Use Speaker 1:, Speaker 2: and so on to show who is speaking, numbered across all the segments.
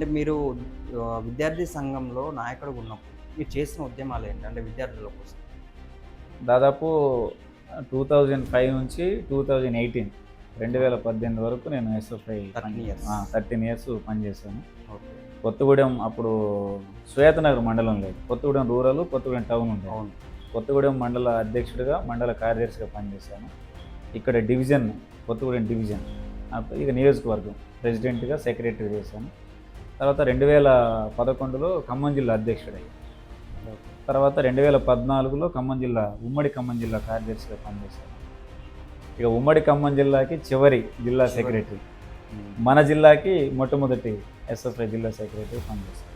Speaker 1: అంటే మీరు విద్యార్థి సంఘంలో నాయకుడు ఉన్నప్పుడు మీరు చేసిన ఉద్యమాలు ఏంటి? అంటే విద్యార్థుల కోసం.
Speaker 2: దాదాపు టూ థౌజండ్ ఫైవ్ నుంచి టూ థౌజండ్ ఎయిటీన్ రెండు వేల పద్దెనిమిది వరకు నేను ఎస్ఎఫ్ఐ
Speaker 1: 13 years.
Speaker 2: థర్టీన్ ఇయర్స్ పనిచేశాను కొత్తగూడెం అప్పుడు శ్వేతనగర్ మండలం లేదు. కొత్తగూడెం రూరల్ కొత్తగూడెం టౌన్
Speaker 1: అవును.
Speaker 2: కొత్తగూడెం మండల అధ్యక్షుడిగా మండల కార్యదర్శిగా పనిచేశాను ఇక్కడ డివిజన్ కొత్తగూడెం డివిజన్. అప్పుడు ఇక నియోజకవర్గం ప్రెసిడెంట్గా సెక్రటరీ చేశాను. తర్వాత రెండు వేల పదకొండులో ఖమ్మం జిల్లా అధ్యక్షుడై. తర్వాత రెండు వేల పద్నాలుగులో ఖమ్మం జిల్లా ఉమ్మడి ఖమ్మం జిల్లా కార్యదర్శిగా పనిచేశారు. ఇక ఉమ్మడి ఖమ్మం జిల్లాకి చివరి జిల్లా సెక్రటరీ. మన జిల్లాకి మొట్టమొదటి ఎస్ఎఫ్ఐ జిల్లా సెక్రటరీ పనిచేశారు.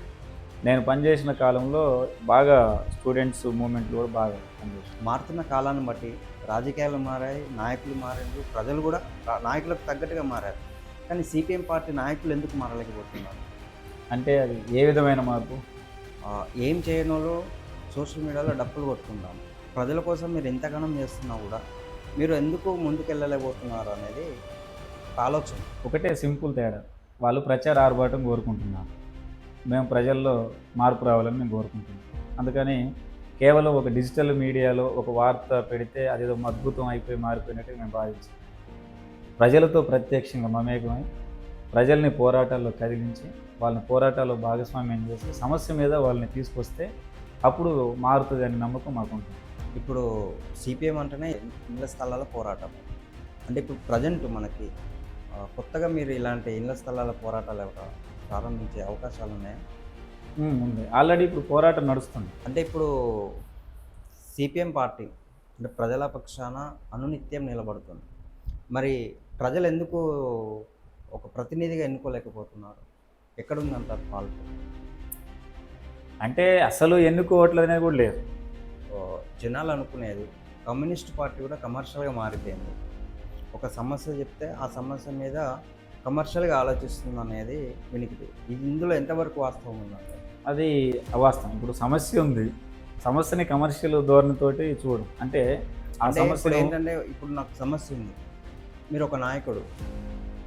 Speaker 2: నేను పనిచేసిన కాలంలో బాగా స్టూడెంట్స్ మూమెంట్లు కూడా బాగా పనిచేశాను
Speaker 1: మారుతున్న కాలాన్ని బట్టి రాజకీయాలు మారాయి నాయకులు మారారు ప్రజలు కూడా నాయకులకు తగ్గట్టుగా మారారు. కానీ సిపిఎం పార్టీ నాయకులు ఎందుకు మారలేకపోతున్నారు?
Speaker 2: అంటే అది ఏ విధమైన మార్పు?
Speaker 1: ఏం చేయనోలో సోషల్ మీడియాలో డప్పులు కొట్టుకుంటాం. ప్రజల కోసం మీరు ఎంతగానో చేస్తున్నా కూడా మీరు ఎందుకు ముందుకెళ్ళలేకపోతున్నారు అనేది ఆలోచన.
Speaker 2: ఒకటే సింపుల్ తేడా. వాళ్ళు ప్రచార ఆర్భాటం కోరుకుంటున్నారు. మేము ప్రజల్లో మార్పు రావాలని మేము కోరుకుంటున్నాం. అందుకని కేవలం ఒక డిజిటల్ మీడియాలో ఒక వార్త పెడితే అదేదో అద్భుతం అయిపోయి మారిపోయినట్టు మేము భావించాం. ప్రజలతో ప్రత్యక్షంగా మమేకమై ప్రజల్ని పోరాటాల్లో కదిలించి వాళ్ళని పోరాటాల్లో భాగస్వామ్యం చేసి సమస్య మీద వాళ్ళని తీసుకొస్తే అప్పుడు మారుతుంది అనే నమ్మకం మాకుంటుంది
Speaker 1: ఇప్పుడు సిపిఎం అంటేనే ఇళ్ళ స్థలాల పోరాటం. అంటే ఇప్పుడు ప్రజెంట్ మనకి కొత్తగా మీరు ఇలాంటి ఇళ్ళ స్థలాల పోరాటాలు ప్రారంభించే అవకాశాలు ఉన్నాయా?
Speaker 2: ఉంది. ఆల్రెడీ ఇప్పుడు పోరాటం నడుస్తుంది.
Speaker 1: అంటే ఇప్పుడు సిపిఎం పార్టీ అంటే ప్రజల పక్షాన అనునిత్యం నిలబడుతుంది. మరి ప్రజలు ఎందుకు ఒక ప్రతినిధిగా ఎన్నుకోలేకపోతున్నారు? ఎక్కడుందంటారు ఫాల్ట్
Speaker 2: అంటే అసలు ఎన్నుకోవట్లేదు అనేది కూడా లేదు.
Speaker 1: జనాలు అనుకునేది కమ్యూనిస్ట్ పార్టీ కూడా కమర్షియల్గా మారిపోయింది. ఒక సమస్య చెప్తే ఆ సమస్య మీద కమర్షియల్గా ఆలోచిస్తుంది అనేది వినికిది. ఇది ఇందులో ఎంతవరకు వాస్తవం ఉందంటే?
Speaker 2: అది అవాస్తవం. ఇప్పుడు సమస్య ఉంది. సమస్యని కమర్షియల్ ధోరణితోటి చూడు. అంటే ఆ సమస్య
Speaker 1: ఏంటంటే ఇప్పుడు నాకు సమస్య ఉంది. మీరు ఒక నాయకుడు.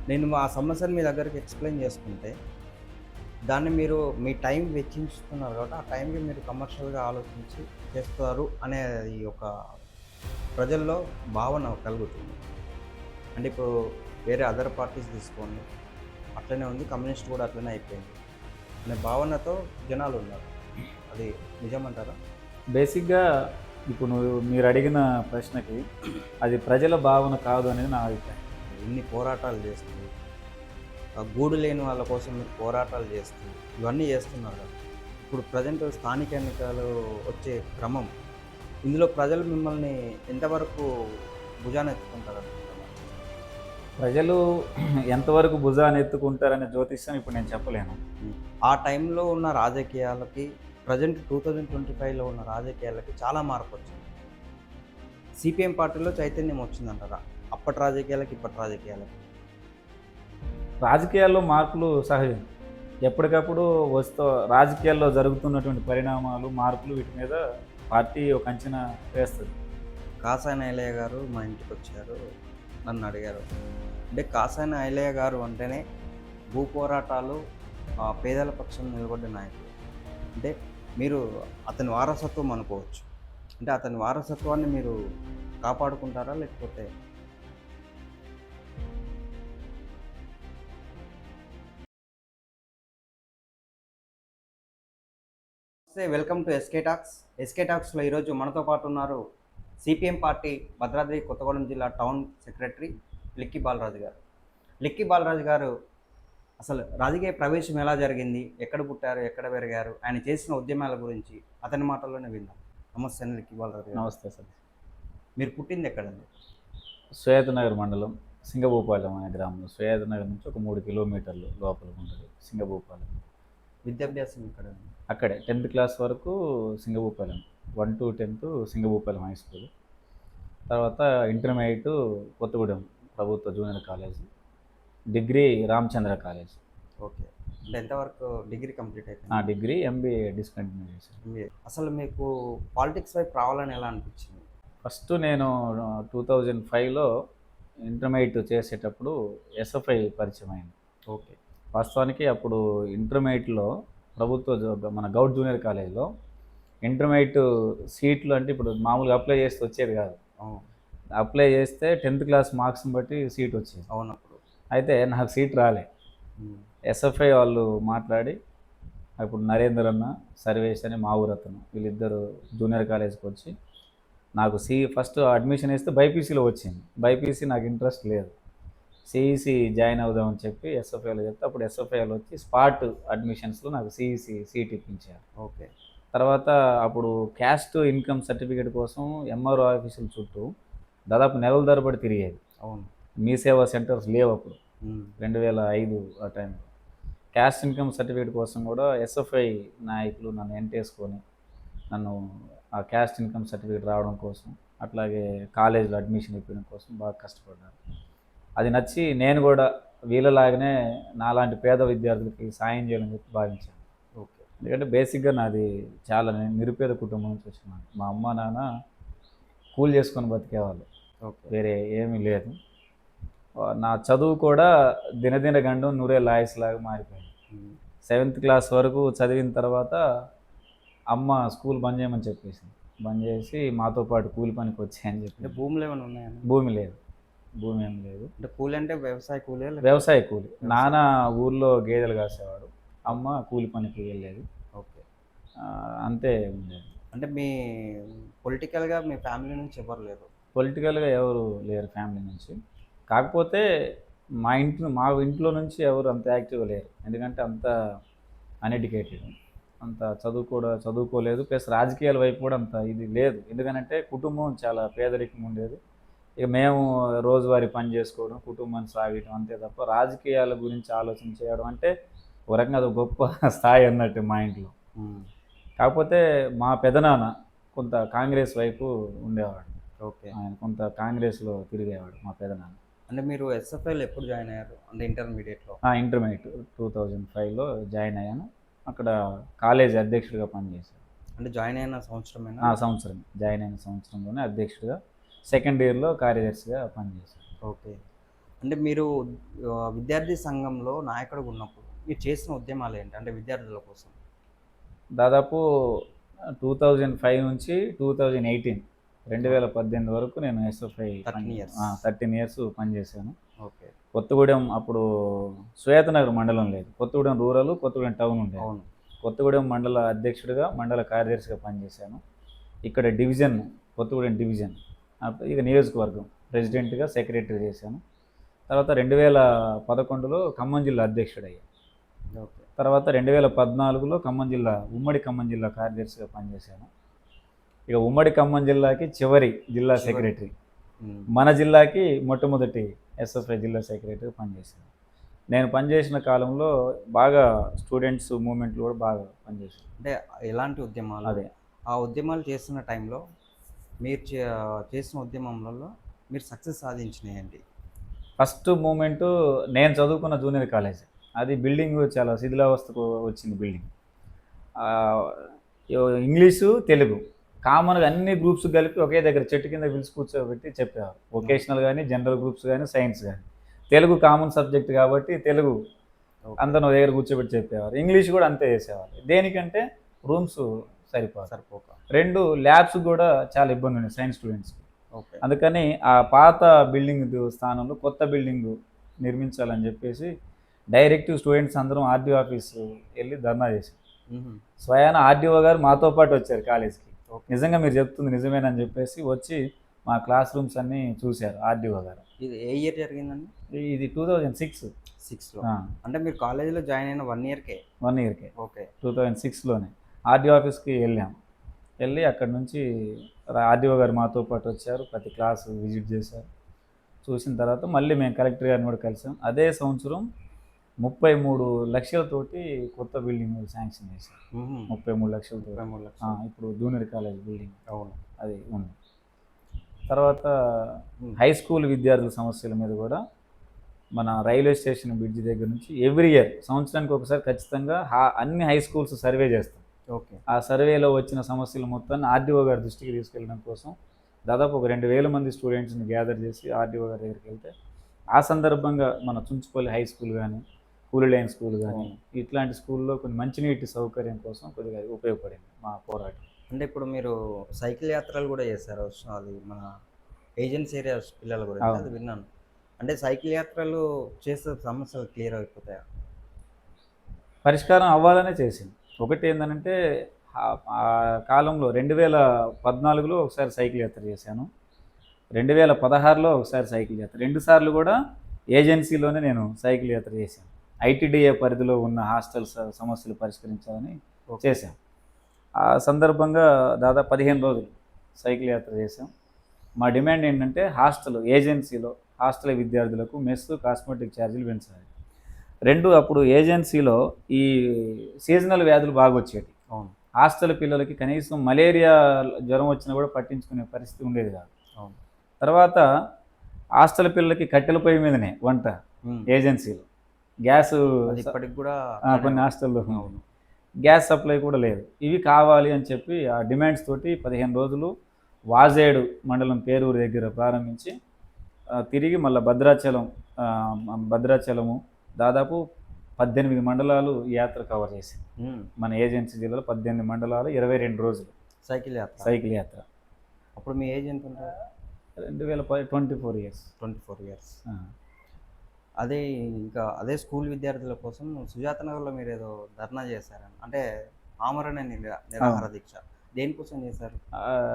Speaker 1: నేను ఆ సమస్యను మీ దగ్గరికి ఎక్స్ప్లెయిన్ చేసుకుంటే దాన్ని మీరు మీ టైం వెచ్చించుతున్నారు కాబట్టి ఆ టైంకి మీరు కమర్షియల్గా ఆలోచించి చేస్తారు అనేది ఒక ప్రజల్లో భావన కలుగుతుంది. అంటే ఇప్పుడు వేరే అదర్ పార్టీస్ తీసుకోండి అట్లనే ఉంది కమ్యూనిస్ట్ కూడా అట్లనే అయిపోయింది అనే భావనతో జనాలు ఉన్నారు. అది నిజమంటారా?
Speaker 2: బేసిక్గా ఇప్పుడు నువ్వు మీరు అడిగిన ప్రశ్నకి అది ప్రజల భావన కాదు అనేది నా అభిప్రాయం.
Speaker 1: ఇన్ని పోరాటాలు చేస్తుంది గూడు లేని వాళ్ళ కోసం మీరు పోరాటాలు చేస్తుంది ఇవన్నీ చేస్తున్నారు ఇప్పుడు ప్రజెంట్ స్థానిక ఎన్నికలు వచ్చే క్రమం ఇందులో ప్రజలు మిమ్మల్ని ఎంతవరకు భుజాన్ని ఎత్తుకుంటారు
Speaker 2: ప్రజలు ఎంతవరకు భుజాన్ని ఎత్తుకుంటారనే జ్యోతిష్యం ఇప్పుడు నేను చెప్పలేను.
Speaker 1: ఆ టైంలో ఉన్న రాజకీయాలకి ప్రజెంట్ టూ థౌజండ్ ట్వంటీ ఫైవ్లో ఉన్న రాజకీయాలకి చాలా మార్పు వచ్చింది. సిపిఎం పార్టీలో చైతన్యం వచ్చిందంటారా? అప్పటి రాజకీయాలకి ఇప్పటి రాజకీయాలకి?
Speaker 2: రాజకీయాల్లో మార్పులు సహజం. ఎప్పటికప్పుడు వస్తూ రాజకీయాల్లో జరుగుతున్నటువంటి పరిణామాలు మార్పులు వీటి మీద పార్టీ ఒక అంచనా వేస్తుంది.
Speaker 1: కాసాయన ఐలయ్య గారు మా ఇంటికి వచ్చారు నన్ను అడిగారు. అంటే కాసాయన ఐలయ్య గారు అంటేనే భూ పోరాటాలు పేదల పక్షం నిలబడ్డ నాయకుడు అంటే మీరు అతని వారసత్వం అనుకోవచ్చు. అంటే అతని వారసత్వాన్ని మీరు కాపాడుకుంటారా లేకపోతే నమస్తే welcome to SK talks. SK టాక్స్లో ఈరోజు మనతో పాటు ఉన్నారు సిపిఎం పార్టీ భద్రాద్రి కొత్తగూడెం జిల్లా టౌన్ సెక్రటరీ లిక్కి బాలరాజు గారు. లిక్కి బాలరాజు గారు అసలు రాజకీయ ప్రవేశం ఎలా జరిగింది? ఎక్కడ పుట్టారు? ఎక్కడ పెరిగారు? ఆయన చేసిన ఉద్యమాల గురించి అతని మాటల్లోనే విందాం. నమస్తే అండి లిక్కి బాలరాజు గారు.
Speaker 2: నమస్తే సార్.
Speaker 1: మీరు పుట్టింది ఎక్కడండి?
Speaker 2: శ్వేతనగర్ మండలం సింగభూపాలెం అనే గ్రామంలో. శ్వేతనగర్ నుంచి ఒక మూడు కిలోమీటర్లు లోపల ఉంటుంది సింగభూపాలెం.
Speaker 1: విద్యాభ్యాసం ఎక్కడండి?
Speaker 2: అక్కడే టెన్త్ క్లాస్ వరకు Singabhupalem. One to tenth Singabhupalem high school. తర్వాత ఇంటర్మీడియట్ కొత్తగూడెం ప్రభుత్వ junior college. Degree Ramachandra college.
Speaker 1: Okay. అంటే ఎంతవరకు డిగ్రీ కంప్లీట్
Speaker 2: నా
Speaker 1: అయిపోయింది
Speaker 2: డిగ్రీ ఎంబీఏ డిస్కంటిన్యూ చేశాను.
Speaker 1: MBA. అసలు మీకు పాలిటిక్స్ వైపు రావాలని ఎలా అనిపించింది?
Speaker 2: ఫస్ట్ నేను టూ థౌజండ్ ఫైవ్లో ఇంటర్మీడియట్ చేసేటప్పుడు ఎస్ఎఫ్ఐ పరిచయం అయింది.
Speaker 1: ఓకే.
Speaker 2: వాస్తవానికి అప్పుడు ఇంటర్మీడియట్లో ప్రభుత్వ మన గౌడ్ జూనియర్ కాలేజ్లో ఇంటర్మీడియట్ సీట్లు అంటే ఇప్పుడు మామూలుగా అప్లై చేస్తే వచ్చేది కాదు. అప్లై చేస్తే టెన్త్ క్లాస్ మార్క్స్ని బట్టి సీట్ వచ్చేది.
Speaker 1: అవును. అప్పుడు
Speaker 2: అయితే నాకు సీట్ రాలే. ఎస్ఎఫ్ఐ వాళ్ళు మాట్లాడి అప్పుడు నరేందర్ అన్న సర్వేష్ అని మా ఊరు అతను వీళ్ళిద్దరు జూనియర్ కాలేజ్కి వచ్చి నాకు సి ఫస్ట్ అడ్మిషన్ ఇస్తే బైపీసీలో వచ్చింది. బైపీసీ నాకు ఇంట్రెస్ట్ లేదు. సిఈసి జాయిన్ అవుదామని చెప్పి ఎస్ఎఫ్ఐలో చెప్తే అప్పుడు ఎస్ఎఫ్ఐలో వచ్చి స్పాట్ అడ్మిషన్స్లో నాకు సిఈసి సీట్ ఇప్పించారు.
Speaker 1: ఓకే.
Speaker 2: తర్వాత అప్పుడు క్యాస్ట్ ఇన్కమ్ సర్టిఫికేట్ కోసం ఎంఆర్ఓ ఆఫీసుల చుట్టూ దాదాపు నెలల తరబడి తిరిగేది.
Speaker 1: అవును.
Speaker 2: మీ సేవా సెంటర్స్ లేవు అప్పుడు. రెండు వేల ఐదు ఆ టైంలో క్యాస్ట్ ఇన్కమ్ సర్టిఫికేట్ కోసం కూడా ఎస్ఎఫ్ఐ నాయకులు నన్ను ఎంటేసుకొని నన్ను ఆ క్యాస్ట్ ఇన్కమ్ సర్టిఫికేట్ రావడం కోసం అట్లాగే కాలేజీలో అడ్మిషన్ ఇప్పడం కోసం బాగా కష్టపడ్డాను అది నచ్చి నేను కూడా వీళ్ళలాగానే నాలాంటి పేద విద్యార్థులకి సాయం చేయాలని చెప్పి భావించాను.
Speaker 1: ఓకే.
Speaker 2: ఎందుకంటే బేసిక్గా నాది చాలా నేను నిరుపేద కుటుంబం నుంచి వచ్చినాను మా అమ్మ నాన్న కూల్ చేసుకొని బతికేవాళ్ళు.
Speaker 1: ఓకే.
Speaker 2: వేరే ఏమీ లేదు. నా చదువు కూడా దినదిన గండం నూరే లాయస్ లాగా మారిపోయింది. సెవెంత్ క్లాస్ వరకు చదివిన తర్వాత అమ్మ స్కూల్ బంద్ చేయమని చెప్పేసింది. బంద్ చేసి మాతో పాటు కూలి పనికి వచ్చాయని చెప్పి.
Speaker 1: భూములు ఏమైనా ఉన్నాయని
Speaker 2: భూమి లేదు. భూమి ఏం లేదు.
Speaker 1: అంటే కూలి అంటే వ్యవసాయ కూలి.
Speaker 2: వ్యవసాయ కూలి నాన్న ఊర్లో గేదెలు కాసేవాడు. అమ్మ కూలి పనికి వెళ్ళేది.
Speaker 1: ఓకే.
Speaker 2: అంతే ఉండేది.
Speaker 1: అంటే మీ పొలిటికల్గా మీ ఫ్యామిలీ నుంచి ఎవరు లేరు?
Speaker 2: పొలిటికల్గా ఎవరు లేరు ఫ్యామిలీ నుంచి. కాకపోతే మా ఇంట్లో మా ఇంట్లో నుంచి ఎవరు అంత యాక్టివ్గా లేరు. ఎందుకంటే అంత అన్ఎడ్యుకేటెడ్ అంత చదువు కూడా చదువుకోలేదు. ప్లస్ రాజకీయాల వైపు కూడా అంత ఇది లేదు. ఎందుకంటే కుటుంబం చాలా పేదరికం ఉండేది. ఇక మేము రోజువారీ పని చేసుకోవడం కుటుంబాన్ని సాగడం అంతే తప్ప రాజకీయాల గురించి ఆలోచన చేయడం అంటే ఒక రకంగా అది గొప్ప స్థాయి అన్నట్టు మా ఇంట్లో. కాకపోతే మా పెదనాన్న కొంత కాంగ్రెస్ వైపు ఉండేవాడు.
Speaker 1: ఓకే.
Speaker 2: ఆయన కొంత కాంగ్రెస్లో తిరిగేవాడు మా పెదనాన్న.
Speaker 1: అంటే మీరు ఎస్ఎఫ్ఐలో ఎప్పుడు జాయిన్ అయ్యారు? అంటే ఇంటర్మీడియట్లో?
Speaker 2: ఇంటర్మీడియట్ టూ థౌజండ్ ఫైవ్లో జాయిన్ అయ్యాను. అక్కడ కాలేజ్ అధ్యక్షుడిగా పనిచేశాను.
Speaker 1: అంటే జాయిన్ అయిన సంవత్సరమేనా?
Speaker 2: ఆ సంవత్సరం జాయిన్ అయిన సంవత్సరంలోనే అధ్యక్షుడిగా సెకండ్ ఇయర్లో కార్యదర్శిగా పనిచేశాను.
Speaker 1: ఓకే. అంటే మీరు విద్యార్థి సంఘంలో నాయకుడిగా ఉన్నప్పుడు మీరు చేసిన ఉద్యమాలు ఏంటి? అంటే విద్యార్థుల కోసం.
Speaker 2: దాదాపు టూ థౌజండ్ ఫైవ్ నుంచి టూ థౌజండ్ ఎయిటీన్ రెండు వేల పద్దెనిమిది వరకు నేను ఎస్ఎఫ్ఐ
Speaker 1: 13 years.
Speaker 2: థర్టీన్ ఇయర్స్ పనిచేశాను.
Speaker 1: ఓకే.
Speaker 2: కొత్తగూడెం అప్పుడు శ్వేతనగర్ మండలం లేదు. కొత్తగూడెం రూరల్ కొత్తగూడెం టౌన్ ఉండేది.
Speaker 1: అవును.
Speaker 2: కొత్తగూడెం మండల అధ్యక్షుడిగా మండల కార్యదర్శిగా పనిచేశాను. ఇక్కడ డివిజన్ కొత్తగూడెం డివిజన్. ఇక నియోజకవర్గం ప్రెసిడెంట్గా సెక్రటరీ చేశాను. తర్వాత రెండు వేల పదకొండులో ఖమ్మం జిల్లా అధ్యక్షుడయ్యా.
Speaker 1: ఓకే.
Speaker 2: తర్వాత రెండు వేల పద్నాలుగులో ఖమ్మం జిల్లా ఉమ్మడి ఖమ్మం జిల్లా కార్యదర్శిగా పనిచేశాను. ఇక ఉమ్మడి ఖమ్మం జిల్లాకి చివరి జిల్లా. సెక్రటరీ. మన జిల్లాకి మొట్టమొదటి ఎస్ఎఫ్ఐ జిల్లా సెక్రటరీ పనిచేశాను. నేను పనిచేసిన కాలంలో బాగా స్టూడెంట్స్ మూమెంట్లు కూడా బాగా పనిచేశాను
Speaker 1: అంటే ఎలాంటి ఉద్యమాలు?
Speaker 2: అదే.
Speaker 1: ఆ ఉద్యమాలు చేస్తున్న టైంలో మీరు చే- చేసిన ఉద్యమంలో మీరు సక్సెస్ సాధించినాయండి.
Speaker 2: ఫస్ట్ మూమెంట్ నేను చదువుకున్న జూనియర్ కాలేజ్. అది బిల్డింగ్ చాలా శిథిలావస్థకు వచ్చింది బిల్డింగ్. ఇంగ్లీషు తెలుగు. కామన్గా అన్ని గ్రూప్స్ కలిపి ఒకే దగ్గర చెట్టు కింద పిలిచి కూర్చోబెట్టి చెప్పేవారు. వొకేషనల్ కానీ జనరల్ గ్రూప్స్ కానీ సైన్స్ కానీ తెలుగు కామన్ సబ్జెక్ట్ కాబట్టి తెలుగు ఒక దగ్గర కూర్చోబెట్టి చెప్పేవారు. ఇంగ్లీష్ కూడా అంతే చేసేవారు దేనికంటే రూమ్స్ సరిపోదు.
Speaker 1: సరిపోక.
Speaker 2: రెండు ల్యాబ్స్ కూడా చాలా ఇబ్బంది ఉంది సైన్స్ స్టూడెంట్స్కి
Speaker 1: ఓకే.
Speaker 2: అందుకని ఆ పాత బిల్డింగ్ స్థానంలో కొత్త బిల్డింగ్ నిర్మించాలని చెప్పేసి డైరెక్ట్ స్టూడెంట్స్ అందరం ఆర్డీఓ ఆఫీస్ వెళ్ళి ధర్నా చేశాం.
Speaker 1: మ్మ్.
Speaker 2: స్వయాన ఆర్డీఓ గారు మాతో పాటు వచ్చారు కాలేజ్కి. నిజంగా మీరు చెప్తుంది నిజమేనని చెప్పేసి వచ్చి మా క్లాస్ రూమ్స్ అన్నీ చూశారు ఆర్డీఓ గారు.
Speaker 1: ఇది ఏ ఇయర్ జరిగిందండి?
Speaker 2: ఇది టూ థౌజండ్ సిక్స్.
Speaker 1: సిక్స్లో. అంటే మీరు కాలేజీలో జాయిన్ అయిన వన్ ఇయర్కే?
Speaker 2: వన్ ఇయర్కే.
Speaker 1: ఓకే.
Speaker 2: టూ థౌజండ్ సిక్స్లోనే. ఆర్డీఓ ఆఫీస్కి వెళ్ళాం. వెళ్ళి అక్కడ నుంచి ఆర్డీఓ గారు మాతో పాటు వచ్చారు ప్రతి క్లాస్ విజిట్ చేశారు. చూసిన తర్వాత మళ్ళీ మేము కలెక్టర్ గారిని కూడా కలిసాం. అదే సంవత్సరం ముప్పై మూడు లక్షలతోటి కొత్త బిల్డింగ్ శాంక్షన్ చేశారు. ముప్పై మూడు లక్షలతో ఇప్పుడు జూనియర్ కాలేజ్ బిల్డింగ్.
Speaker 1: అవును.
Speaker 2: అది ఉంది. తర్వాత. హై స్కూల్ విద్యార్థుల సమస్యల మీద కూడా మన రైల్వే స్టేషన్ బ్రిడ్జ్ దగ్గర నుంచి ఎవ్రీ ఇయర్ సంవత్సరానికి ఒకసారి ఖచ్చితంగా అన్ని హై స్కూల్స్ సర్వే చేస్తాం. ఆ సర్వేలో వచ్చిన సమస్యలు మొత్తాన్ని ఆర్డీఓ గారి దృష్టికి తీసుకెళ్ళడం కోసం దాదాపు ఒక రెండు వేల మంది స్టూడెంట్స్ని గ్యాదర్ చేసి ఆర్డీఓ గారి దగ్గరికి వెళ్తే ఆ సందర్భంగా మన చుంచుపల్లి హై స్కూల్ కానీ కూలి లైన్ స్కూల్ కానీ ఇట్లాంటి స్కూల్లో కొన్ని మంచినీటి సౌకర్యం కోసం కొద్దిగా ఉపయోగపడింది మా పోరాటం.
Speaker 1: అంటే ఇప్పుడు మీరు సైకిల్ యాత్రలు కూడా చేశారు అది మన ఏజెన్సీ ఏరియా పిల్లల గురించి
Speaker 2: అవును.
Speaker 1: అది విన్నాను. అంటే సైకిల్ యాత్రలు చేస్తే సమస్యలు క్లియర్ అయిపోతాయా?
Speaker 2: పరిష్కారం అవ్వాలనే చేసింది. ఒకటి ఏంటంటే ఆ- కాలంలో రెండు వేల పద్నాలుగులో ఒకసారి సైకిల్ యాత్ర చేశాను. రెండు వేల పదహారులో ఒకసారి సైకిల్ యాత్ర. రెండు సార్లు కూడా ఏజెన్సీలోనే నేను సైకిల్ యాత్ర చేశాను. ఐటీడీఏ పరిధిలో ఉన్న హాస్టల్స్ సమస్యలు పరిష్కరించాలని చేశాం ఆ సందర్భంగా దాదాపు పదిహేను రోజులు సైకిల్ యాత్ర చేశాం. మా డిమాండ్ ఏంటంటే హాస్టల్ ఏజెన్సీలో హాస్టల్ విద్యార్థులకు మెస్ కాస్మెటిక్ ఛార్జీలు పెంచాలి. రెండు అప్పుడు ఏజెన్సీలో ఈ సీజనల్ వ్యాధులు బాగా వచ్చేవి
Speaker 1: అవును.
Speaker 2: హాస్టల్ పిల్లలకి కనీసం మలేరియా జ్వరం వచ్చినా కూడా పట్టించుకునే పరిస్థితి ఉండేది కాదు.
Speaker 1: అవును.
Speaker 2: తర్వాత హాస్టల్ పిల్లలకి కట్టెల పొయ్యి మీదనే వంట. ఏజెన్సీలో. గ్యాస్
Speaker 1: ఇప్పటికి కూడా
Speaker 2: కొన్ని హాస్టల్లో.
Speaker 1: అవును.
Speaker 2: గ్యాస్ సప్లై కూడా లేదు. ఇవి కావాలి అని చెప్పి ఆ డిమాండ్స్ తోటి పదిహేను రోజులు వాజేడు మండలం పేరూరు దగ్గర ప్రారంభించి తిరిగి మళ్ళీ భద్రాచలం భద్రాచలము దాదాపు పద్దెనిమిది మండలాలు ఈ యాత్ర కవర్ చేసింది. మన ఏజెన్సీ జిల్లాలో పద్దెనిమిది మండలాలు ఇరవై రెండు రోజులు.
Speaker 1: సైకిల్ యాత్ర.
Speaker 2: సైకిల్ యాత్ర.
Speaker 1: అప్పుడు మీ ఏజ్ ఎంత
Speaker 2: రెండు వేల పది twenty four years
Speaker 1: twenty four years అదే ఇంకా అదే స్కూల్ విద్యార్థుల కోసం సుజాత నగర్లో మీరు ఏదో ధర్నా చేశారని అంటే ఆమరణ నిరా- నిరాహార దీక్ష. దేనికోసం చేశారు?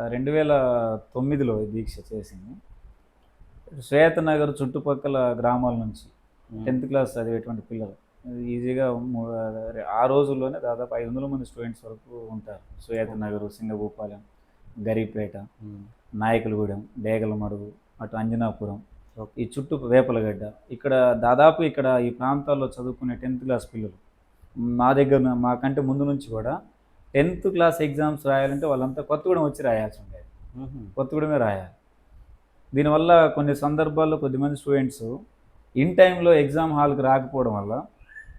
Speaker 2: రెండు వేల తొమ్మిదిలో దీక్ష చేసింది. శ్వేత నగర్ చుట్టుపక్కల గ్రామాల నుంచి టెన్త్ క్లాస్ చదివేటువంటి పిల్లలు. ఈజీగా ఆ రోజుల్లోనే దాదాపు ఐదు వందల మంది స్టూడెంట్స్ వరకు ఉంటారు. శ్వేత నగర్ సింగభూపాలెం గరీపేట
Speaker 1: ఉమ్.
Speaker 2: నాయకులగూడెం డేగలమడుగు అటు అంజనాపురం. ఈ చుట్టూ వేపలగడ్డ. ఇక్కడ దాదాపు ఇక్కడ ఈ ప్రాంతాల్లో చదువుకునే టెన్త్ క్లాస్ పిల్లలు మా దగ్గర మాకంటే ముందు నుంచి కూడా టెన్త్ క్లాస్ ఎగ్జామ్స్ రాయాలంటే వాళ్ళంతా కొత్తగూడెం వచ్చి రాయాల్సి ఉండేది.
Speaker 1: ఉహుం.
Speaker 2: కొత్తగూడెమే రాయాలి. దీనివల్ల కొన్ని సందర్భాల్లో కొద్దిమంది స్టూడెంట్స్ ఇన్ టైంలో ఎగ్జామ్ హాల్కి రాకపోవడం వల్ల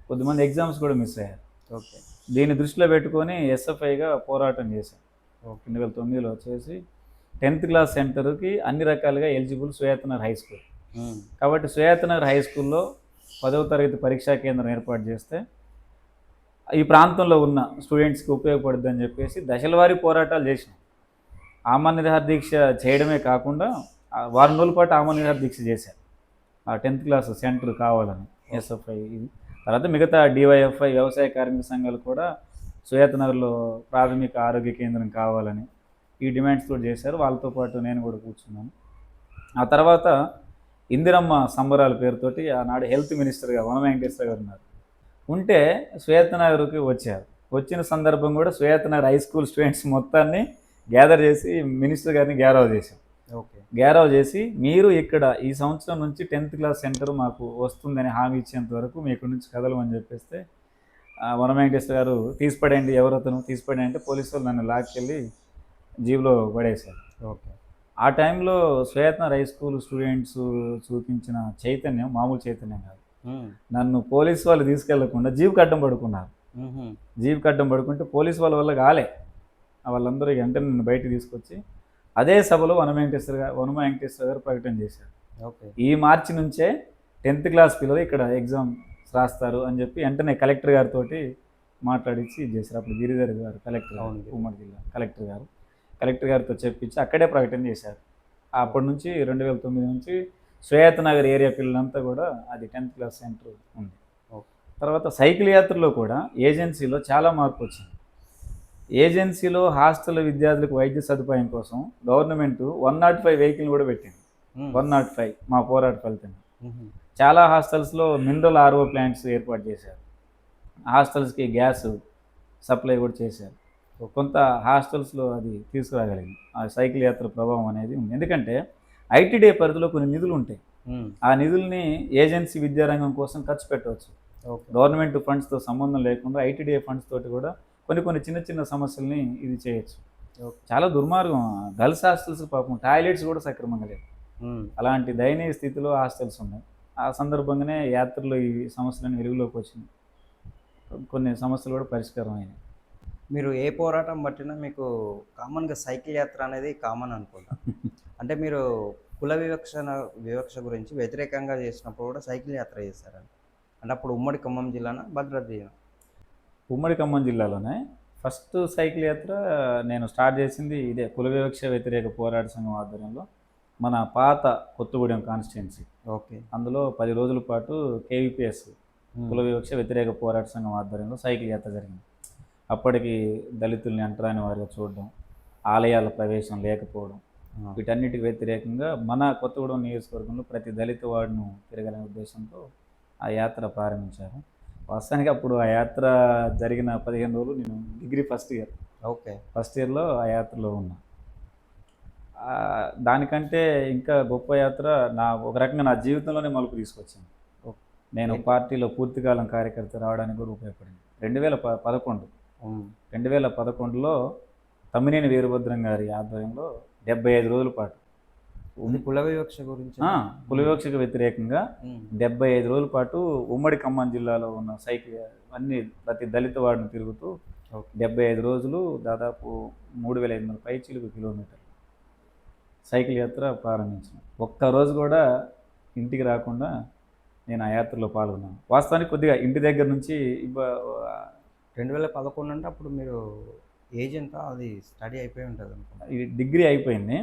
Speaker 2: కొద్దిమంది ఎగ్జామ్స్ కూడా మిస్ అయ్యారు.
Speaker 1: ఓకే.
Speaker 2: దీన్ని దృష్టిలో పెట్టుకొని ఎస్ఎఫ్ఐగా పోరాటం చేశాం.
Speaker 1: ఓకే.
Speaker 2: రెండు వేల తొమ్మిదిలో వచ్చేసి టెన్త్ క్లాస్ సెంటర్కి అన్ని రకాలుగా ఎలిజిబుల్ శ్వేతనగర్ హై స్కూల్. కాబట్టి శ్వేతనగర్ హై స్కూల్లో పదవ తరగతి పరీక్షా కేంద్రం ఏర్పాటు చేస్తే ఈ ప్రాంతంలో ఉన్న స్టూడెంట్స్కి ఉపయోగపడుద్ది అని చెప్పేసి దశలవారీ పోరాటాలు చేసినాం. ఆమరణ నిరాహార దీక్ష చేయడమే కాకుండా వారం రోజుల పాటు ఆమరణ నిరాహార దీక్ష చేశారు. టెన్త్ క్లాస్ సెంటర్ కావాలని ఎస్ఎఫ్ఐ ఇది. తర్వాత మిగతా డివైఎఫ్ఐ వ్యవసాయ కార్మిక సంఘాలు కూడా శ్వేతనగర్లో ప్రాథమిక ఆరోగ్య కేంద్రం కావాలని ఈ డిమాండ్స్ కూడా చేశారు. వాళ్ళతో పాటు నేను కూడా కూర్చున్నాను. ఆ తర్వాత ఇందిరమ్మ సంబరాల పేరుతోటి ఆనాడు హెల్త్ మినిస్టర్గా వన వెంకటేశ్వర గారు ఉన్నారు. ఉంటే శ్వేతనగర్కి వచ్చారు. వచ్చిన సందర్భం కూడా శ్వేతనగర్ హై స్కూల్ స్టూడెంట్స్ మొత్తాన్ని గ్యాదర్ చేసి మినిస్టర్ గారిని గ్యారవ్ చేశాం. గ్యారవ్ చేసి మీరు ఇక్కడ ఈ సంవత్సరం నుంచి టెన్త్ క్లాస్ సెంటర్ మాకు వస్తుందని హామీ ఇచ్చేంత వరకు మీ ఇక్కడ నుంచి కదలమని చెప్పేస్తే ఆ, వన వెంకటేశ్వర గారు తీసిపడేయండి ఎవరు అతను తీసిపడేయండి అంటే పోలీసు వాళ్ళు నన్ను లాక్కెళ్ళి జీబులో పడేశారు.
Speaker 1: ఓకే.
Speaker 2: ఆ టైంలో శ్వేతనగర్ హై స్కూల్ స్టూడెంట్స్ చూపించిన చైతన్యం మామూలు చైతన్యం కాదు. నన్ను పోలీసు వాళ్ళు తీసుకెళ్ళకుండా జీప్ కడ్డం పడుకున్నారు. జీప్ కడ్డం పడుకుంటే పోలీసు వాళ్ళ వల్ల కాలే. వాళ్ళందరూ వెంటనే నన్ను బయటకు తీసుకొచ్చి అదే సభలో వన వెంకటేశ్వర గారు వన వెంకటేశ్వర గారు ప్రకటన చేశారు.
Speaker 1: ఓకే.
Speaker 2: ఈ మార్చి నుంచే టెన్త్ క్లాస్ పిల్లలు ఇక్కడ ఎగ్జామ్ రాస్తారు అని చెప్పి వెంటనే కలెక్టర్ గారితో మాట్లాడించి చేశారు. అప్పుడు గిరిధర్ గారు కలెక్టర్. ఉమ్మడి జిల్లా కలెక్టర్ గారు. కలెక్టర్ గారితో చెప్పించి అక్కడే ప్రకటన చేశారు. అప్పటి నుంచి రెండు వేల తొమ్మిది నుంచి శ్వేత నగర్ ఏరియా పిల్లలంతా కూడా అది టెన్త్ క్లాస్ సెంటర్ ఉంది.
Speaker 1: ఓకే.
Speaker 2: తర్వాత సైకిల్ యాత్రలో కూడా ఏజెన్సీలో చాలా మార్పు వచ్చింది. ఏజెన్సీలో హాస్టల్ విద్యార్థులకు వైద్య సదుపాయం కోసం government one nought five vehicle కూడా పెట్టింది. వన్ నాట్ ఫైవ్ మా పోరాట ఫలితం. చాలా హాస్టల్స్లో మినరల్ ఆర్ఓ ప్లాంట్స్ ఏర్పాటు చేశారు. హాస్టల్స్కి గ్యాస్ సప్లై కూడా చేశారు. కొంత హాస్టల్స్లో అది తీసుకురాగలిగింది. ఆ సైకిల్ యాత్ర ప్రభావం అనేది ఉంది. ఎందుకంటే ఐటీడీ పరిధిలో కొన్ని నిధులు ఉంటాయి. ఆ నిధుల్ని ఏజెన్సీ విద్యారంగం కోసం ఖర్చు పెట్టవచ్చు. గవర్నమెంట్ ఫండ్స్తో సంబంధం లేకుండా ఐటీడీఏ ఫండ్స్ తోటి కూడా కొన్ని కొన్ని చిన్న చిన్న సమస్యల్ని ఇది చేయొచ్చు. చాలా దుర్మార్గం. గర్ల్స్ హాస్టల్స్ పాపం టాయిలెట్స్ కూడా సక్రమంగా లేవు. అలాంటి దయనీయ స్థితిలో హాస్టల్స్ ఉన్నాయి. ఆ సందర్భంగానే యాత్రలో ఈ సమస్యలను వెలుగులోకి వచ్చినాయి కొన్ని సమస్యలు కూడా పరిష్కారం అయినాయి.
Speaker 1: మీరు ఏ పోరాటం పట్టినా మీకు కామన్గా సైకిల్ యాత్ర అనేది కామన్ అనుకుంటా. అంటే మీరు కుల వివక్షణ వివక్ష గురించి వ్యతిరేకంగా చేసినప్పుడు కూడా సైకిల్ యాత్ర చేశారండి అంటే అప్పుడు ఉమ్మడి ఖమ్మం జిల్లానా భద్రాద్రి జిల్లా
Speaker 2: ఉమ్మడి ఖమ్మం జిల్లాలోనే ఫస్ట్ సైకిల్ యాత్ర నేను స్టార్ట్ చేసింది ఇదే కుల వివక్ష వ్యతిరేక పోరాట సంఘం ఆధ్వర్యంలో మన పాత కొత్తగూడెం కాన్స్టిట్యున్సీ.
Speaker 1: ఓకే.
Speaker 2: అందులో పది రోజుల పాటు కేవీపీఎస్ కుల వివక్ష వ్యతిరేక పోరాట సంఘం ఆధ్వర్యంలో సైకిల్ యాత్ర జరిగింది. అప్పటికి దళితుల్ని అంటరాని వారిగా చూడడం ఆలయాల ప్రవేశం లేకపోవడం వీటన్నిటికి వ్యతిరేకంగా మన కొత్తగూడెం నియోజకవర్గంలో ప్రతి దళిత వార్డును తిరగాలనే ఉద్దేశంతో ఆ యాత్ర ప్రారంభించారు. వాస్తవానికి అప్పుడు ఆ యాత్ర జరిగిన పదిహేను రోజులు నేను degree first year.
Speaker 1: Okay.
Speaker 2: First ఇయర్లో ఆ యాత్రలో ఉన్నా. దానికంటే ఇంకా గొప్ప యాత్ర నా ఒక రకంగా నా జీవితంలోనే మలుపు తీసుకొచ్చింది. నేను పార్టీలో పూర్తికాలం కార్యకర్త రావడానికి కూడా ఉపయోగపడింది. రెండు వేల ప పదకొండు. రెండు వేల పదకొండులో తమ్మినేని వీరభద్రం గారి ఆధ్వర్యంలో డెబ్బై ఐదు రోజుల పాటు
Speaker 1: కుల వివక్ష గురించి
Speaker 2: ఆ, కులవివక్షకు వ్యతిరేకంగా. డెబ్బై ఐదు రోజుల పాటు ఉమ్మడి ఖమ్మం జిల్లాలో ఉన్న సైకిల్ అన్ని ప్రతి దళిత వార్డును తిరుగుతూ. డెబ్బై ఐదు రోజులు దాదాపు మూడు వేల ఐదు వందల పైచీలకు కిలోమీటర్లు సైకిల్ యాత్ర ప్రారంభించాను ఒక్క రోజు కూడా ఇంటికి రాకుండా నేను ఆ యాత్రలో పాల్గొన్నాను వాస్తవానికి కొద్దిగా ఇంటి దగ్గర నుంచి
Speaker 1: రెండు వేల పదకొండు అంటే అప్పుడు మీరు ఏజ్ ఎంత అది స్టడీ అయిపోయి ఉంటుంది అనుకుంటా
Speaker 2: ఇది డిగ్రీ అయిపోయింది.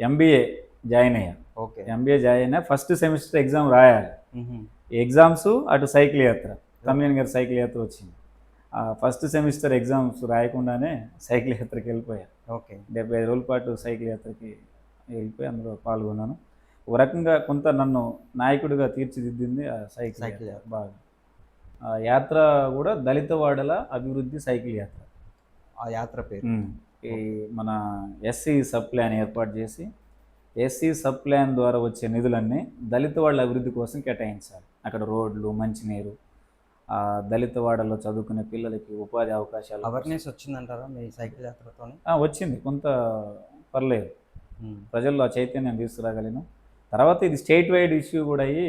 Speaker 2: ఎంబీఏ జాయిన్ అయ్యాను.
Speaker 1: ఓకే.
Speaker 2: ఎంబీఏ జాయిన్ అయినా ఫస్ట్ సెమిస్టర్ ఎగ్జామ్ రాయాలి. ఎగ్జామ్స్ అటు సైకిల్ యాత్ర. తమ్మినేని గారి సైకిల్ యాత్ర వచ్చింది. ఆ ఫస్ట్ సెమిస్టర్ ఎగ్జామ్స్ రాయకుండానే సైకిల్ యాత్రకి వెళ్ళిపోయాను
Speaker 1: ఓకే.
Speaker 2: డెబ్బై ఐదు రోజుల పాటు సైకిల్ యాత్రకి వెళ్ళిపోయి అందులో పాల్గొన్నాను. ఒక రకంగా కొంత నన్ను నాయకుడిగా తీర్చిదిద్దింది ఆ సైకిల్
Speaker 1: సైకిల్
Speaker 2: యాత్ర. బాగా. ఆ యాత్ర కూడా దళిత వాడల అభివృద్ధి సైకిల్ యాత్ర.
Speaker 1: ఆ యాత్ర పేరు.
Speaker 2: ఈ మన ఎస్సీ సబ్ ప్లాన్ ఏర్పాటు చేసి ఎస్సీ సబ్ ప్లాన్ ద్వారా వచ్చే నిధులన్నీ దళిత వాళ్ళ అభివృద్ధి కోసం కేటాయించాలి. అక్కడ రోడ్లు మంచినీరు దళిత వాడలో చదువుకునే పిల్లలకి ఉపాధి అవకాశాలు
Speaker 1: అవేర్నెస్ వచ్చిందంటారా మీ సైకిల్ యాత్రతో
Speaker 2: వచ్చింది. కొంత పర్లేదు. ప్రజల్లో ఆ చైతన్యం తీసుకురాగలను తర్వాత ఇది స్టేట్ వైడ్ ఇష్యూ కూడా అయ్యి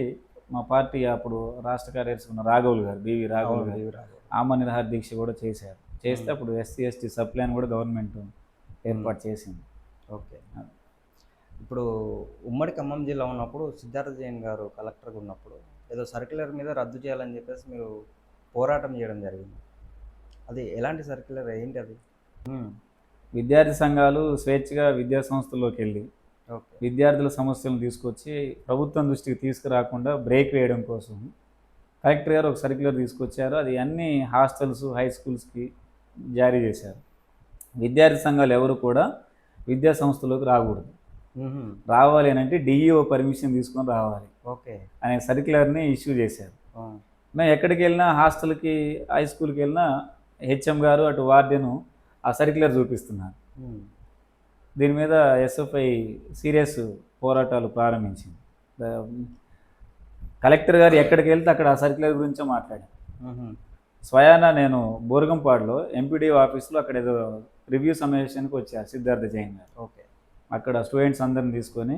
Speaker 2: మా పార్టీ అప్పుడు రాష్ట్ర కార్యదర్శి ఉన్న రాఘవులు గారు బివి రాఘవులు గారు ఆమ నిరహార దీక్ష కూడా చేశారు. చేస్తే అప్పుడు ఎస్సీ ఎస్టీ సబ్ ప్లాన్ కూడా గవర్నమెంట్ ఏర్పాటు చేసింది.
Speaker 1: ఓకే ఇప్పుడు ఉమ్మడి ఖమ్మం జిల్లా ఉన్నప్పుడు సిద్ధార్థ జైన్ గారు కలెక్టర్గా ఉన్నప్పుడు ఏదో సర్క్యులర్ మీద రద్దు చేయాలని చెప్పేసి మీరు పోరాటం చేయడం జరిగింది. అది ఎలాంటి సర్క్యులర్? ఏంటి అది.
Speaker 2: విద్యార్థి సంఘాలు స్వేచ్ఛగా విద్యా సంస్థల్లోకి వెళ్ళి విద్యార్థుల సమస్యలను తీసుకొచ్చి ప్రభుత్వం దృష్టికి తీసుకురాకుండా బ్రేక్ వేయడం కోసం కలెక్టర్ గారు ఒక సర్క్యులర్ తీసుకొచ్చారు. అది అన్ని హాస్టల్స్ హై స్కూల్స్కి జారీ చేశారు. విద్యార్థి సంఘాలు ఎవరు కూడా విద్యా సంస్థలోకి రాకూడదు. రావాలి అని అంటే డిఈఓ పర్మిషన్ తీసుకొని రావాలి
Speaker 1: ఓకే.
Speaker 2: అనే సర్క్యులర్ని ఇష్యూ చేశారు. మేము ఎక్కడికి వెళ్ళినా హాస్టల్కి హై స్కూల్కి వెళ్ళినా హెచ్ఎం గారు అటు వార్డెను ఆ సర్క్యులర్ చూపిస్తున్నారు. దీని మీద ఎస్ఎఫ్ఐ సీరియస్ పోరాటాలు ప్రారంభించింది. కలెక్టర్ గారు ఎక్కడికి వెళ్తే అక్కడ ఆ సర్క్యులర్ గురించే మాట్లాడారు.
Speaker 1: ఉహు.
Speaker 2: స్వయాన నేను బోరగంపాడులో ఎంపీడీ ఆఫీస్లో అక్కడ ఏదో రివ్యూ సమావేశానికి వచ్చారు సిద్ధార్థ జైన్ గారు.
Speaker 1: ఓకే.
Speaker 2: అక్కడ స్టూడెంట్స్ అందరిని తీసుకొని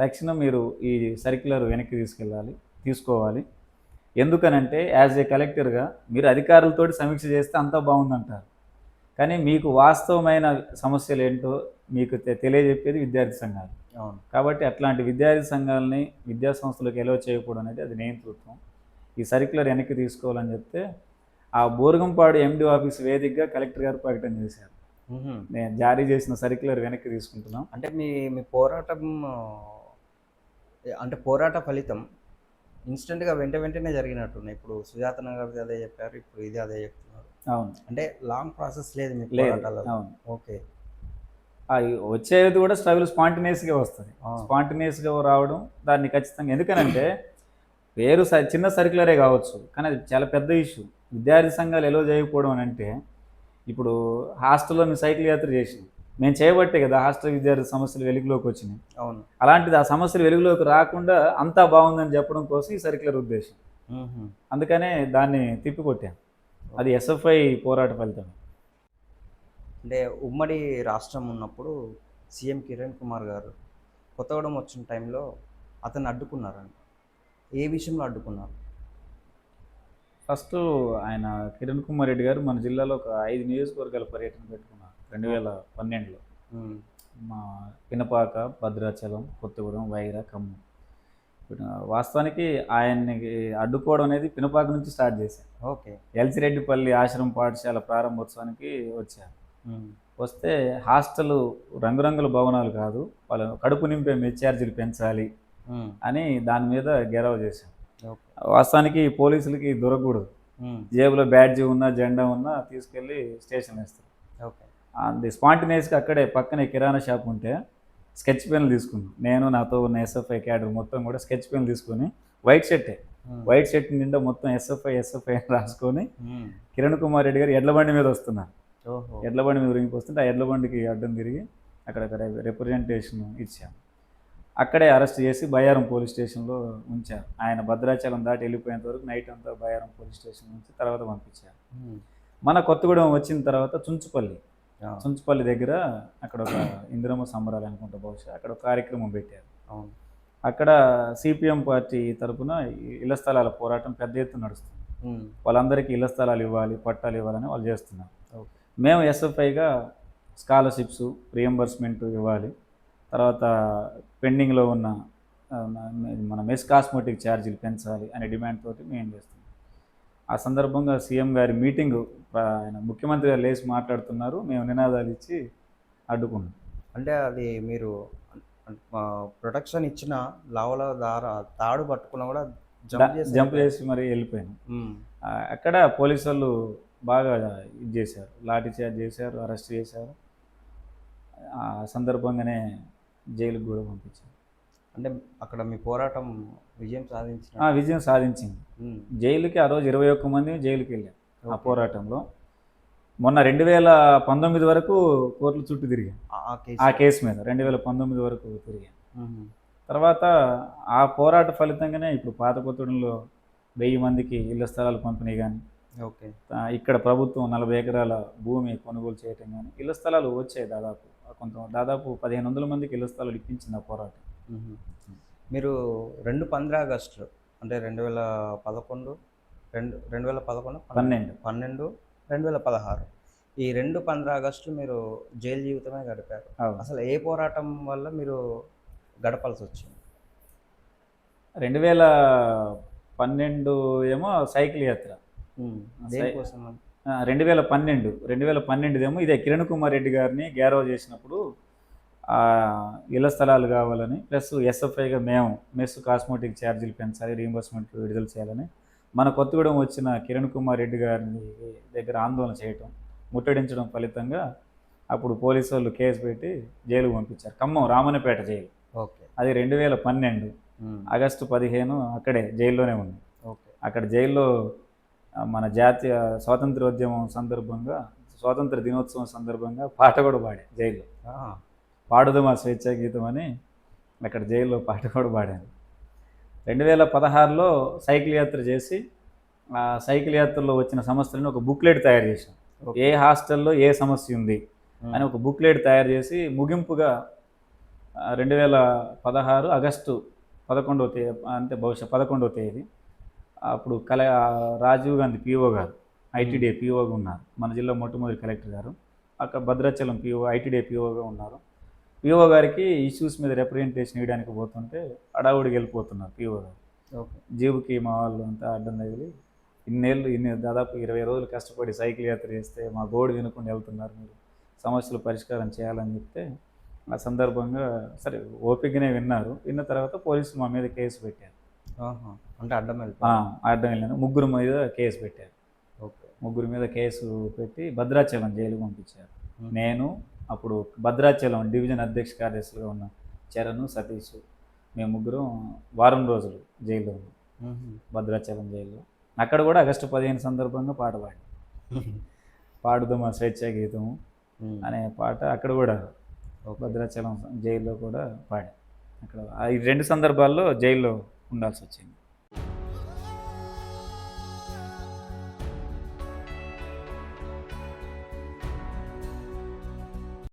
Speaker 2: తక్షణం మీరు ఈ సర్క్యులర్ వెనక్కి తీసుకెళ్ళాలి తీసుకోవాలి. ఎందుకనంటే యాజ్ ఏ కలెక్టర్గా మీరు అధికారులతోటి సమీక్ష చేస్తే అంతా బాగుందంటారు. కానీ మీకు వాస్తవమైన సమస్యలు ఏంటో మీకు తెలియజెప్పేది విద్యార్థి సంఘాలు.
Speaker 1: అవును.
Speaker 2: కాబట్టి అట్లాంటి విద్యార్థి సంఘాలని విద్యా సంస్థలకు ఎలో చేయకూడదు అనేది అది నియంతృత్వం. ఈ సర్క్యులర్ వెనక్కి తీసుకోవాలని చెప్తే ఆ బోరగంపాడు ఎండి ఆఫీస్ వేదికగా కలెక్టర్ గారు ప్రకటన చేశారు. నేను జారీ చేసిన సర్క్యులర్ వెనక్కి తీసుకుంటున్నాం.
Speaker 1: అంటే మీ మీ పోరాటం అంటే పోరాట ఫలితం ఇన్స్టెంట్గా వెంట వెంటనే జరిగినట్టున్నాయి. ఇప్పుడు సుజాత నగర్ అదే చెప్పారు ఇప్పుడు ఇది అదే చెప్తున్నారు.
Speaker 2: అవును.
Speaker 1: అంటే లాంగ్ ప్రాసెస్ లేదు మీ
Speaker 2: లేదు
Speaker 1: పోరాటాలలో.
Speaker 2: అవును.
Speaker 1: ఓకే.
Speaker 2: వచ్చేది కూడా స్ట్రగుల్ స్పాంటినియస్గా వస్తుంది. స్పాంటినియస్గా రావడం దాన్ని ఖచ్చితంగా ఎందుకనంటే పేరు చిన్న సర్క్యులరే కావచ్చు కానీ అది చాలా పెద్ద ఇష్యూ. విద్యార్థి సంఘాలు ఎలో చేయకపోవడం అని అంటే ఇప్పుడు హాస్టల్లో మేము సైకిల్ యాత్ర చేసినాం మేము చేయబట్టే కదా హాస్టల్ విద్యార్థి సమస్యలు వెలుగులోకి వచ్చినాయి.
Speaker 1: అవును.
Speaker 2: అలాంటిది ఆ సమస్యలు వెలుగులోకి రాకుండా అంతా బాగుందని చెప్పడం కోసం ఈ సర్క్యులర్ ఉద్దేశం. అందుకనే దాన్ని తిప్పికొట్టాం. అది ఎస్ఎఫ్ఐ పోరాట ఫలితం.
Speaker 1: అంటే ఉమ్మడి రాష్ట్రం ఉన్నప్పుడు సీఎం కిరణ్ కుమార్ గారు కొత్తగూడెం వచ్చిన టైంలో అతన్ని అడ్డుకున్నారంట. ఏ విషయంలో అడ్డుకున్నారు?
Speaker 2: ఫస్ట్ ఆయన కిరణ్ కుమార్ రెడ్డి గారు మన జిల్లాలో ఒక ఐదు నియోజకవర్గాల పర్యటన పెట్టుకున్నారు. రెండు వేల పన్నెండులో. మా పినపాక భద్రాచలం కొత్తగూడెం వైరా ఖమ్మం. వాస్తవానికి ఆయన్ని అడ్డుకోవడం అనేది పినపాక నుంచి స్టార్ట్ చేశాను
Speaker 1: ఓకే.
Speaker 2: ఎల్సిరెడ్డిపల్లి ఆశ్రమం పాఠశాల ప్రారంభోత్సవానికి వచ్చాను వస్తే హాస్టల్ రంగురంగుల భవనాలు కాదు వాళ్ళ కడుపు నింపే మెచ్చార్జీలు పెంచాలి అని దాని మీద గెరవ చేశాం
Speaker 1: ఓకే
Speaker 2: వాస్తవానికి పోలీసులకి దొరకకూడదు. జేబులో బ్యాడ్జీ ఉన్నా జెండా ఉన్నా తీసుకెళ్ళి స్టేషన్ వేస్తారు.
Speaker 1: ఓకే.
Speaker 2: అది స్పాంటినియస్గా అక్కడే పక్కనే కిరాణా షాప్ ఉంటే స్కెచ్ పెన్లు తీసుకున్నాం. నేను నాతో ఉన్న ఎస్ఎఫ్ఐ క్యాడర్ మొత్తం కూడా స్కెచ్ పెన్లు తీసుకొని వైట్ షర్టే. వైట్ షర్ట్ నిండా మొత్తం ఎస్ఎఫ్ఐ ఎస్ఎఫ్ఐ అని రాసుకొని కిరణ్ కుమార్ రెడ్డి గారు ఎడ్ల బండి మీద వస్తున్నారు
Speaker 1: ఓహో.
Speaker 2: ఎడ్ల బండి మీద వస్తుంటే ఆ ఎడ్ల బండికి అడ్డం తిరిగి అక్కడక్కడ రిప్రజెంటేషన్ ఇచ్చాం. అక్కడే అరెస్ట్ చేసి బయ్యారం పోలీస్ స్టేషన్లో ఉంచారు. ఆయన భద్రాచలం దాటి వెళ్ళిపోయేంత వరకు నైట్ అంతా బయ్యారం పోలీస్ స్టేషన్ నుంచి తర్వాత పంపించారు. మన కొత్తగూడెం వచ్చిన తర్వాత చుంచుపల్లి చుంచుపల్లి దగ్గర అక్కడ ఒక ఇందిరమ్మ సంబరాలు అనుకుంటా బహుశా అక్కడ ఒక కార్యక్రమం పెట్టారు. అక్కడ సిపిఎం పార్టీ తరపున ఈ ఇళ్ళ స్థలాల పోరాటం పెద్ద ఎత్తున నడుస్తుంది. వాళ్ళందరికీ ఇళ్ళ స్థలాలు ఇవ్వాలి పట్టాలు ఇవ్వాలని వాళ్ళు చేస్తున్నారు. మేము ఎస్ఎఫ్ఐగా స్కాలర్షిప్స్ రియంబర్స్మెంట్ ఇవ్వాలి. తర్వాత పెండింగ్లో ఉన్న మన మెస్ కాస్మెటిక్ ఛార్జీలు పెంచాలి అనే డిమాండ్ తోటి మేము చేస్తున్నాం. ఆ సందర్భంగా సీఎం గారి మీటింగ్ ఆయన ముఖ్యమంత్రి గారు లేచి మాట్లాడుతున్నారు. మేము నినాదాలు ఇచ్చి అడ్డుకున్నాం.
Speaker 1: అంటే అది మీరు ప్రొటెక్షన్ ఇచ్చిన లావల దార తాడు పట్టుకున్నా కూడా జంప్ చేసి
Speaker 2: జంప్ చేసి మరి వెళ్ళిపోయాను. అక్కడ పోలీసు వాళ్ళు బాగా ఇది చేశారు. లాఠీ చార్జ్ చేశారు అరెస్ట్ చేశారు. ఆ సందర్భంగానే జైలుకు కూడా పంపించారు.
Speaker 1: అంటే అక్కడ మీ పోరాటం విజయం
Speaker 2: ఆ,
Speaker 1: సాధించిన
Speaker 2: విజయం సాధించింది. జైలుకి ఆ రోజు ఇరవై ఒక్క మంది జైలుకి వెళ్ళారు ఆ. పోరాటంలో. మొన్న రెండు వేల పంతొమ్మిది వరకు కోర్టుల చుట్టూ తిరిగాం
Speaker 1: ఆ- కేసు
Speaker 2: మీద రెండు వేల పంతొమ్మిది వరకు తిరిగాం. తర్వాత ఆ పోరాట ఫలితంగానే ఇప్పుడు పాత కొత్తగూడెంలో వెయ్యి మందికి ఇళ్ళ స్థలాలు పంపిణీ కానీ
Speaker 1: ఓకే.
Speaker 2: ఇక్కడ ప్రభుత్వం నలభై ఎకరాల భూమి కొనుగోలు చేయటం కానీ ఇళ్ళ స్థలాలు వచ్చాయి దాదాపు. కొంత దాదాపు పదిహేను వందల మందికి ఇళ్ళ స్థలాలు ఇప్పించింది ఆ పోరాటం.
Speaker 1: మీరు రెండు పంద్ర ఆగస్టు అంటే రెండు వేల పదకొండు రెండు రెండు వేల పదకొండు
Speaker 2: పన్నెండు.
Speaker 1: పన్నెండు. రెండు వేల పదహారు. ఈ రెండు పంద్ర ఆగస్టు మీరు జైలు జీవితమే గడిపారు. అసలు ఏ పోరాటం వల్ల మీరు గడపాల్సి వచ్చింది?
Speaker 2: రెండు వేల పన్నెండు ఏమో సైకిల్ యాత్ర.
Speaker 1: దేనికోసం
Speaker 2: రెండు వేల పన్నెండు రెండు వేల పన్నెండుదేమో ఇదే కిరణ్ కుమార్ రెడ్డి గారిని గ్యారో చేసినప్పుడు ఇళ్ళ స్థలాలు కావాలని ప్లస్ ఎస్ఎఫ్ఐగా మేము మెస్ కాస్మెటిక్ ఛార్జీలు పెంచాలి రీంబర్స్మెంట్ విడుదల చేయాలని మన కొత్తగూడెం వచ్చిన కిరణ్ కుమార్ రెడ్డి గారిని దగ్గర ఆందోళన చేయటం ముట్టడించడం ఫలితంగా అప్పుడు పోలీసు వాళ్ళు కేసు పెట్టి జైలుకు పంపించారు. ఖమ్మం రామన్నపేట జైలు.
Speaker 1: ఓకే.
Speaker 2: అది రెండు వేల పన్నెండు. ఆగస్టు పదిహేను అక్కడే జైల్లోనే ఉంది.
Speaker 1: ఓకే.
Speaker 2: అక్కడ జైల్లో మన జాతీయ స్వాతంత్రోద్యమం సందర్భంగా స్వాతంత్ర దినోత్సవం సందర్భంగా పాట కూడా పాడా జైల్లో
Speaker 1: ఆ.
Speaker 2: పాడుదు మా స్వేచ్ఛా గీతం అని అక్కడ జైల్లో పాట కూడా పాడాను రెండు వేల పదహారులో సైకిల్ యాత్ర చేసి ఆ సైకిల్ యాత్రలో వచ్చిన సమస్యలను ఒక బుక్లెట్ తయారు చేశాం. ఏ హాస్టల్లో ఏ సమస్య ఉంది. అని ఒక బుక్లెట్ తయారు చేసి ముగింపుగా రెండు వేల పదహారు ఆగస్టు పదకొండవ తేదీ అంటే బహుశా పదకొండవ తేదీ అప్పుడు కల రాజీవ్ గాంధీ పిఓ గారు ఐటీడీఏ పిఓగా ఉన్నారు. మన జిల్లా మొట్టమొదటి కలెక్టర్ గారు. అక్కడ భద్రాచలం పిఓ ఐటీడీఏ పిఓగా ఉన్నారు. పిఓ గారికి ఇష్యూస్ మీద రిప్రజెంటేషన్ ఇవ్వడానికి పోతుంటే అడావుడికి వెళ్ళిపోతున్నారు పిఓ గారు.
Speaker 1: ఓకే.
Speaker 2: జీబుకి మా వాళ్ళు అంతా అడ్డం తగిలి ఇన్నేళ్ళు ఇన్ని దాదాపు ఇరవై రోజులు కష్టపడి సైకిల్ యాత్ర చేస్తే మా గోడు వినకుండా వెళ్తున్నారు మీరు. సమస్యలు పరిష్కారం చేయాలని చెప్తే ఆ సందర్భంగా సరే ఓపికనే విన్నారు. విన్న తర్వాత పోలీసులు మా మీద కేసు పెట్టారు.
Speaker 1: అంటే అడ్డం
Speaker 2: ఆ, అడ్డం వెళ్ళాను. ముగ్గురు మీద కేసు పెట్టారు.
Speaker 1: ఓకే.
Speaker 2: ముగ్గురు మీద కేసు పెట్టి భద్రాచలం జైలుకు పంపించారు. నేను అప్పుడు భద్రాచలం డివిజన్ అధ్యక్ష కార్యదర్శిగా ఉన్న చరణ్ సతీష్ మేము ముగ్గురం వారం రోజులు జైల్లో ఉన్నాం. భద్రాచలం జైల్లో. అక్కడ కూడా ఆగస్టు పదిహేను సందర్భంగా పాట పాడి. పాడుదామా స్వేచ్ఛా గీతము. అనే పాట అక్కడ కూడా. భద్రాచలం జైల్లో కూడా పాడి. అక్కడ ఆ ఈ రెండు సందర్భాల్లో జైల్లో ఉండాల్సి వచ్చింది